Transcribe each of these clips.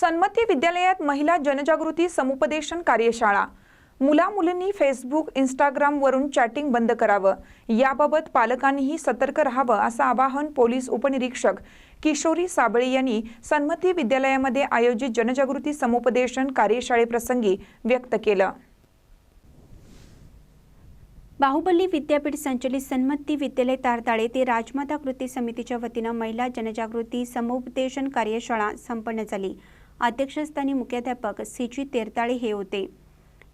सन्मती विद्यालयात महिला जनजागृती समुपदेशन कार्यशाळा. मुला मुलींनी फेसबुक इंस्टाग्रामवरून चॅटिंग बंद करावं. याबाबत पालकांनीही सतर्क राहावं असं आवाहन पोलीस उपनिरीक्षक किशोरी साबळे यांनी सन्मती विद्यालयामध्ये आयोजित जनजागृती समुपदेशन कार्यशाळेप्रसंगी व्यक्त केलं. बाहुबली विद्यापीठ संचलित सन्मती विद्यालय तारताळे ते राजमाता कृती समितीच्या वतीनं महिला जनजागृती समुपदेशन कार्यशाळा संपन्न झाली. अध्यक्षस्थानी मुख्याध्यापक सीजी तेरताळे हे होते.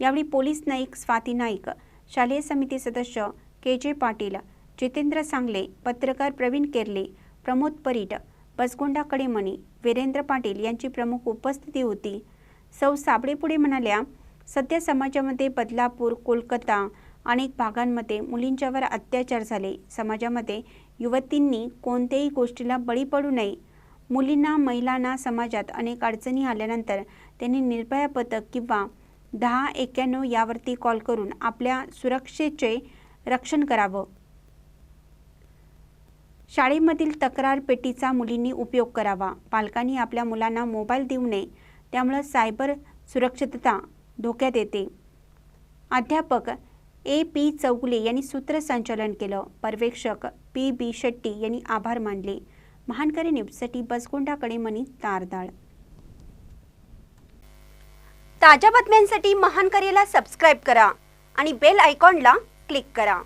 यावेळी पोलीस नाईक स्वाती नाईक शालेय समिती सदस्य के जे पाटील जितेंद्र सांगले पत्रकार प्रवीण केरले प्रमोद परीट बसगोंडा कडेमणी वीरेंद्र पाटील यांची प्रमुख उपस्थिती होती. सौ साबळेपुढे म्हणाल्या सध्या समाजामध्ये बदलापूर कोलकाता अनेक भागांमध्ये मुलींच्यावर अत्याचार झाले. समाजामध्ये युवतींनी कोणत्याही गोष्टीला बळी पडू नये मुलींना महिलांना समाजात अनेक अडचणी आल्यानंतर त्यांनी निर्भया पथक किंवा दहा एक्क्याण्णव यावरती कॉल करून आपल्या सुरक्षेचे रक्षण करावं. शाळेमधील तक्रार पेटीचा मुलींनी उपयोग करावा. पालकांनी आपल्या मुलांना मोबाईल देऊ नये त्यामुळं सायबर सुरक्षितता धोक्यात येते. अध्यापक ए पी चौगुले यांनी सूत्रसंचालन केलं. पर्यवेक्षक पी बी शेट्टी यांनी आभार मानले. महानकरी न्यूजसाठी बसगोंडाकडे मनी तारदाळ. ताज्या बातम्यांसाठी महानकरीला सबस्क्राईब करा आणि बेल आयकॉनला क्लिक करा.